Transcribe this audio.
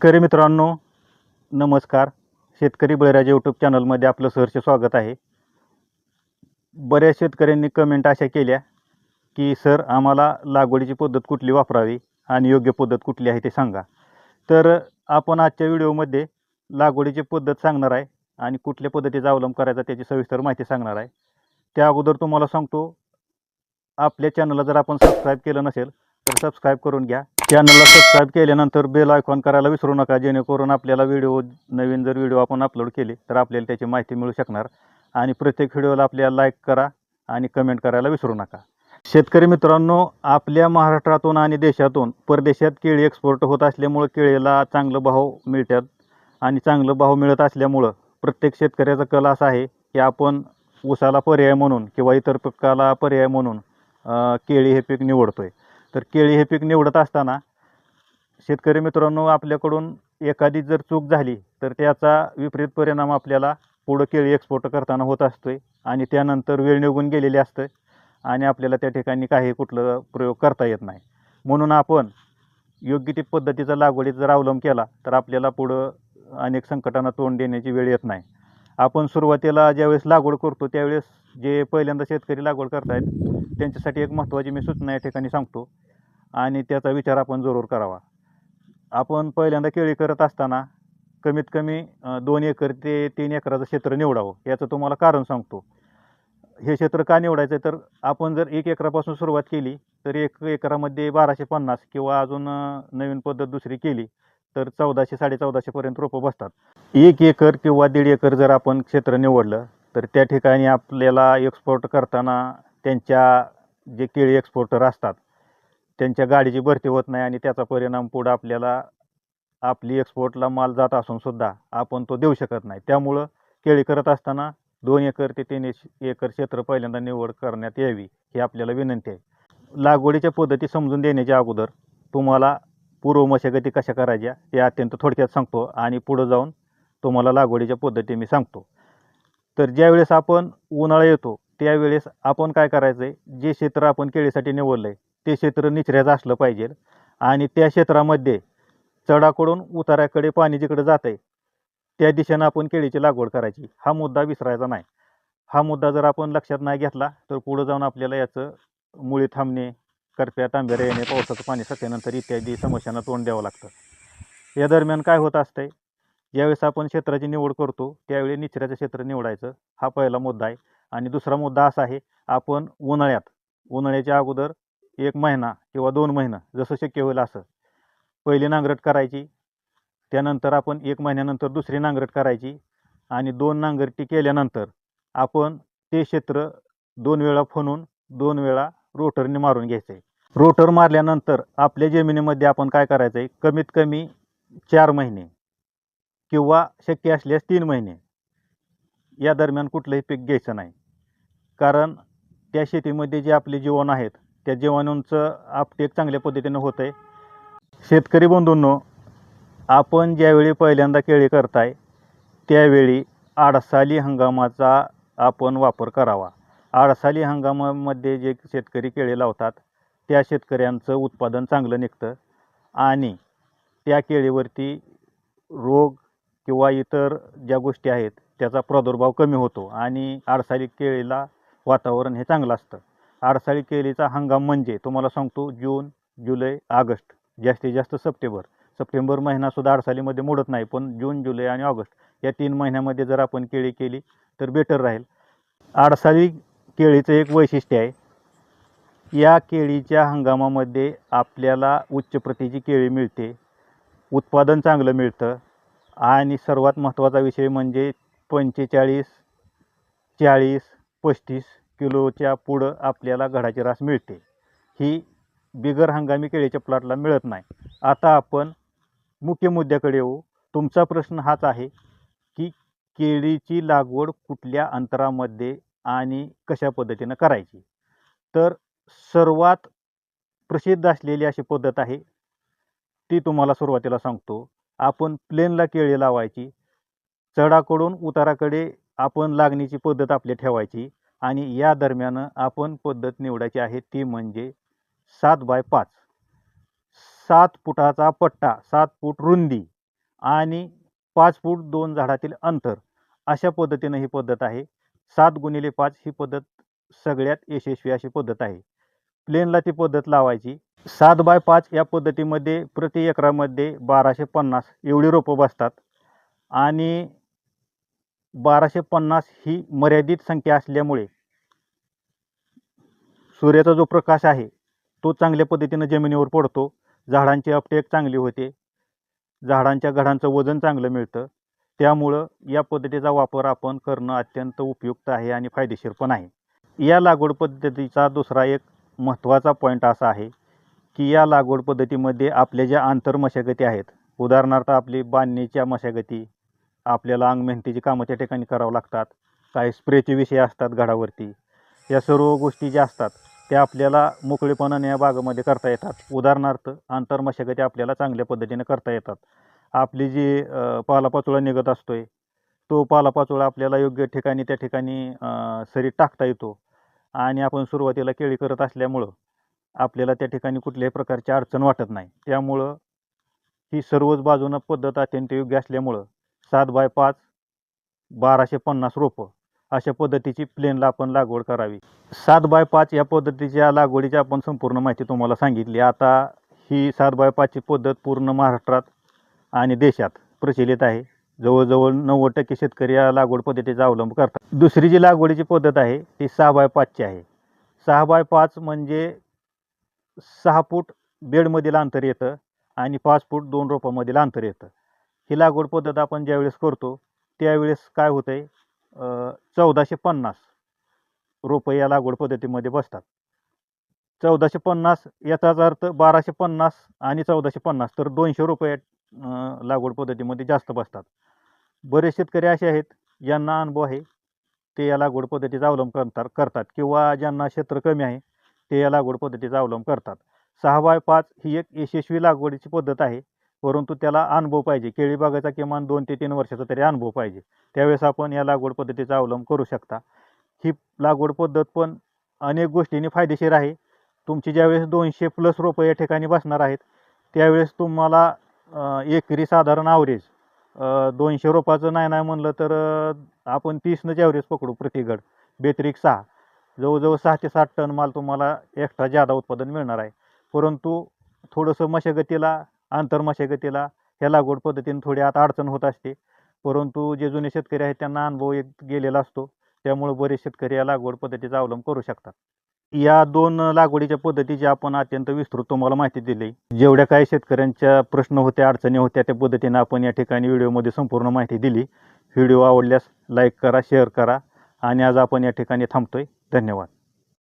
शेतकरी मित्रांनो नमस्कार. शेतकरी बळीराजा यूट्यूब चॅनलमध्ये आपलं सहर्ष स्वागत आहे. बऱ्याच शेतकऱ्यांनी कमेंट अशा केल्या की सर आम्हाला लागवडीची पद्धत कुठली वापरावी आणि योग्य पद्धत कुठली आहे ते सांगा. तर आपण आजच्या व्हिडिओमध्ये लागवडीची पद्धत सांगणार आहे आणि कुठल्या पद्धतीचा अवलंब करायचा त्याची सविस्तर माहिती सांगणार आहे. त्या अगोदर तुम्हाला सांगतो आपल्या चॅनलला जर आपण सबस्क्राईब केलं नसेल तर सबस्क्राईब करून घ्या. चॅनलला सबस्क्राईब केल्यानंतर बेल आयकॉन करायला विसरू नका जेणेकरून आपल्याला व्हिडिओ नवीन जर व्हिडिओ आपण अपलोड केले तर आपल्याला त्याची माहिती मिळू शकणार. आणि प्रत्येक व्हिडिओला आपल्याला लाईक करा आणि कमेंट करायला विसरू नका. शेतकरी मित्रांनो आपल्या महाराष्ट्रातून आणि देशातून परदेशात केळी एक्सपोर्ट होत असल्यामुळं केळीला चांगलं भाव मिळतात. आणि चांगलं भाव मिळत असल्यामुळं प्रत्येक शेतकऱ्याचा कल असा आहे की आपण ऊसाला पर्याय म्हणून किंवा इतर पिकाला पर्याय म्हणून केळी हे पीक निवडतो आहे तर केळी हे पीक निवडत असताना शेतकरी मित्रांनो आपल्याकडून एखादी जर चूक झाली तर त्याचा विपरीत परिणाम आपल्याला पुढं केळी एक्सपोर्ट करताना होत असतोय आणि त्यानंतर वेळ निघून गेलेली असते आणि आपल्याला त्या ठिकाणी काही कुठलं प्रयोग करता येत नाही. म्हणून आपण योग्य ती पद्धतीचा लागवडीत जर अवलंब केला तर आपल्याला पुढं अनेक संकटांना तोंड देण्याची वेळ येत नाही. आपण सुरुवातीला ज्यावेळेस लागवड करतो त्यावेळेस जे पहिल्यांदा शेतकरी लागवड करतायत त्यांच्यासाठी एक महत्त्वाची मी सूचना या ठिकाणी सांगतो आणि त्याचा विचार आपण जरूर करावा. आपण पहिल्यांदा केळी करत असताना कमीत कमी दोन एकर ते तीन एकराचं क्षेत्र निवडावं याचं तुम्हाला कारण सांगतो. हे क्षेत्र का निवडायचं तर आपण जर एक एकरापासून सुरुवात केली तर एक एकरामध्ये बाराशे पन्नास किंवा अजून नवीन पद्धत दुसरी केली तर चौदाशे साडेचौदाशेपर्यंत रोपं बसतात. एक एकर किंवा दीड एकर जर आपण क्षेत्र निवडलं तर त्या ठिकाणी आपल्याला एक्सपोर्ट करताना त्यांच्या जे केळी एक्सपोर्टर असतात त्यांच्या गाडीची भरती होत नाही आणि त्याचा परिणाम पुढं आपल्याला आपली एक्सपोर्टला माल जात असून सुद्धा आपण तो देऊ शकत नाही. त्यामुळं केळी करत असताना दोन एकर ते तीन एकर क्षेत्र पहिल्यांदा निवड करण्यात यावी ही आपल्याला विनंती आहे. लागवडीच्या पद्धती समजून देण्याच्या अगोदर तुम्हाला पूर्व मशागती कशा करायच्या ते अत्यंत थोडक्यात सांगतो आणि पुढं जाऊन तुम्हाला लागवडीच्या पद्धती मी सांगतो. तर ज्यावेळेस आपण उन्हाळा येतो त्यावेळेस आपण काय करायचं आहे जे क्षेत्र आपण केळीसाठी निवडलं आहे ते क्षेत्र निचऱ्याचं असलं पाहिजे आणि त्या क्षेत्रामध्ये चढाकडून उताराकडे पाणी जिकडे जात आहे त्या दिशेनं आपण केळीची लागवड करायची. हा मुद्दा विसरायचा नाही. हा मुद्दा जर आपण लक्षात नाही घेतला तर पुढं जाऊन आपल्याला याचं मुळी थांबणे करप्या तांब्याऱ्या येणे पावसाचं पाणी सत्यानंतर इत्यादी समस्यांना तोंड द्यावं लागतं. या दरम्यान काय होत असतंय ज्यावेळेस आपण क्षेत्राची निवड करतो त्यावेळी निचऱ्याचं क्षेत्र निवडायचं. हा पहिला मुद्दा आहे. आणि दुसरा मुद्दा असा आहे आपण उन्हाळ्यात उन्हाळ्याच्या अगोदर एक महिना किंवा दोन महिना जसं शक्य होईल असं. पहिली नांगरट करायची त्यानंतर आपण एक महिन्यानंतर दुसरी नांगरट करायची आणि दोन नांगरटी केल्यानंतर आपण ते क्षेत्र दोन वेळा फणून दोन वेळा रोटरने मारून घ्यायचं आहे रोटर मारल्यानंतर आपल्या जमिनीमध्ये आपण काय करायचं आहे कमीत कमी चार महिने किंवा शक्य असल्यास तीन महिने या दरम्यान कुठलंही पीक घ्यायचं नाही. कारण त्या शेतीमध्ये जे आपले जीवन आहेत त्या जीवाणूंचं आपटेक चांगल्या पद्धतीनं होतं आहे शेतकरी बंधूंनो आपण ज्यावेळी पहिल्यांदा केळी करताय त्यावेळी आडसाली हंगामाचा आपण वापर करावा. आडसाली हंगामामध्ये जे शेतकरी केळी लावतात त्या शेतकऱ्यांचं उत्पादन चांगलं निघतं आणि त्या केळीवरती रोग किंवा इतर ज्या गोष्टी आहेत त्याचा प्रादुर्भाव कमी होतो आणि आडसाळी केळीला वातावरण हे चांगलं असतं. आडसाळी केळीचा हंगाम म्हणजे तुम्हाला सांगतो जून जुलै ऑगस्ट जास्तीत जास्त सप्टेंबर. सप्टेंबर महिनासुद्धा आडसालीमध्ये मोडत नाही पण जून जुलै आणि ऑगस्ट या तीन महिन्यामध्ये जर आपण केळी केली तर बेटर राहील. आडसाळी केळीचं एक वैशिष्ट्य आहे या केळीच्या हंगामामध्ये आपल्याला उच्च प्रतीची केळी मिळते. उत्पादन चांगलं मिळतं. आणि सर्वात महत्त्वाचा विषय म्हणजे पंचेचाळीस चाळीस पस्तीस किलोच्या पुढं आपल्याला घडाची रास मिळते. ही बिगर हंगामी केळीच्या प्लॉटला मिळत नाही. आता आपण मुख्य मुद्द्याकडे येऊ. तुमचा प्रश्न हाच आहे की केळीची लागवड कुठल्या अंतरामध्ये आणि कशा पद्धतीनं करायची? तर सर्वात प्रसिद्ध असलेली अशी पद्धत आहे. ती तुम्हाला सुरुवातीला सांगतो. आपण प्लेनला केळी लावायची. चढाकडून उताराकडे आपण लागणीची पद्धत आपली ठेवायची आणि या दरम्यान आपण पद्धत निवडायची आहे ती म्हणजे सात बाय पाच. सात फुटाचा पट्टा सात फूट रुंदी आणि पाच फूट दोन झाडातील अंतर अशा पद्धतीनं ही पद्धत आहे. सात गुणिले पाच ही पद्धत सगळ्यात यशस्वी अशी पद्धत आहे. प्लेनला ती पद्धत लावायची. सात बाय पाच या पद्धतीमध्ये प्रति एकरामध्ये बाराशे पन्नास एवढी रोपं बसतात. आणि बाराशे पन्नास ही मर्यादित संख्या असल्यामुळे सूर्याचा जो प्रकाश आहे तो चांगल्या पद्धतीनं जमिनीवर पडतो. झाडांची अपटेक चांगली होते. झाडांच्या घडांचं वजन चांगलं मिळतं. त्यामुळं या पद्धतीचा वापर आपण करणं अत्यंत उपयुक्त आहे आणि फायदेशीर पण आहे. या लागवड पद्धतीचा दुसरा एक महत्त्वाचा पॉईंट असा आहे की या लागवड पद्धतीमध्ये आपल्या ज्या आंतर मशागती आहेत उदाहरणार्थ आपली बांधणीच्या मशागती आपल्याला अंग मेहनतीची कामं त्या ठिकाणी करावं लागतात काही स्प्रेचे विषय असतात घडावरती या सर्व गोष्टी ज्या असतात त्या आपल्याला मोकळेपणाने या बागेमध्ये करता येतात. उदाहरणार्थ आंतर मशागती आपल्याला चांगल्या पद्धतीने करता येतात. आपली जी पालापाचोळा निघत असतो आहे तो पालापाचोळा आपल्याला योग्य ठिकाणी त्या ठिकाणी अ, टाकता येतो. आणि आपण सुरुवातीला केळी करत असल्यामुळं आपल्याला त्या ठिकाणी कुठल्याही प्रकारची अडचण वाटत नाही. त्यामुळं ही सर्वच बाजूनं पद्धत अत्यंत योग्य असल्यामुळं सात बाय पाच बाराशे पन्नास रोपं अशा पद्धतीची प्लेनला आपण लागवड करावी. सात बाय पाच या पद्धतीच्या लागवडीची आपण संपूर्ण माहिती तुम्हाला सांगितली. आता ही सात बाय पाचची पद्धत पूर्ण महाराष्ट्रात आणि देशात प्रचलित आहे. जवळजवळ नव्वद टक्के शेतकरी या लागवड पद्धतीचा अवलंब करतात. दुसरी जी लागवडीची पद्धत आहे ती सहा बाय पाचची आहे. सहा बाय पाच म्हणजे सहा फूट बेडमधील अंतर येतं आणि पाच फूट दोन रोपामधील अंतर येतं. ही लागवड पद्धत आपण ज्यावेळेस करतो त्यावेळेस काय होतं आहे चौदाशे पन्नास रोपं या लागवड पद्धतीमध्ये बसतात. चौदाशे पन्नास याचाच अर्थ बाराशे पन्नास आणि चौदाशे पन्नास तर दोनशे रुपये लागवड पद्धतीमध्ये जास्त बसतात. बरेच शेतकरी असे आहेत ज्यांना अनुभव आहे ते या लागवड पद्धतीचा अवलंब करतात करतात. किंवा ज्यांना क्षेत्र कमी आहे ते या लागवड पद्धतीचा अवलंब करतात. सहा बाय पाच ही एक यशस्वी लागवडीची पद्धत आहे परंतु त्याला अनुभव पाहिजे. केळी बागाचा किमान दोन ते तीन वर्षाचा तरी अनुभव पाहिजे. त्यावेळेस आपण या लागवड पद्धतीचा अवलंब करू शकता. ही लागवड पद्धत पण अनेक गोष्टींनी फायदेशीर आहे. तुमची ज्यावेळेस दोनशे प्लस रोपं या ठिकाणी बसणार आहेत त्यावेळेस तुम्हाला एकरी साधारण आवरेज दोनशे रोपाचं नाही नाही म्हणलं तर आपण तीसनंच ॲव्हरेज पकडू प्रतिगड. बेत्रिक सहा. जवळजवळ सहा ते सात टन माल तुम्हाला एक्स्ट्रा जादा उत्पादन मिळणार आहे. परंतु थोडंसं मशागतीला आंतर मशागतीला ह्या लागवड पद्धतीने थोडी आता अडचण होत असते. परंतु जे जुने शेतकरी आहेत त्यांना अनुभव येत गेलेला असतो. त्यामुळे बरेच शेतकरी या लागवड पद्धतीचा अवलंब करू शकतात. या दोन लागवडीच्या पद्धतीची आपण अत्यंत विस्तृत तुम्हाला माहिती दिली. जेवढ्या काही शेतकऱ्यांच्या प्रश्न होत्या अडचणी होत्या त्या पद्धतीने आपण या ठिकाणी व्हिडिओमध्ये संपूर्ण माहिती दिली. व्हिडिओ आवडल्यास लाईक करा शेअर करा आणि आज आपण या ठिकाणी थांबतोय. धन्यवाद.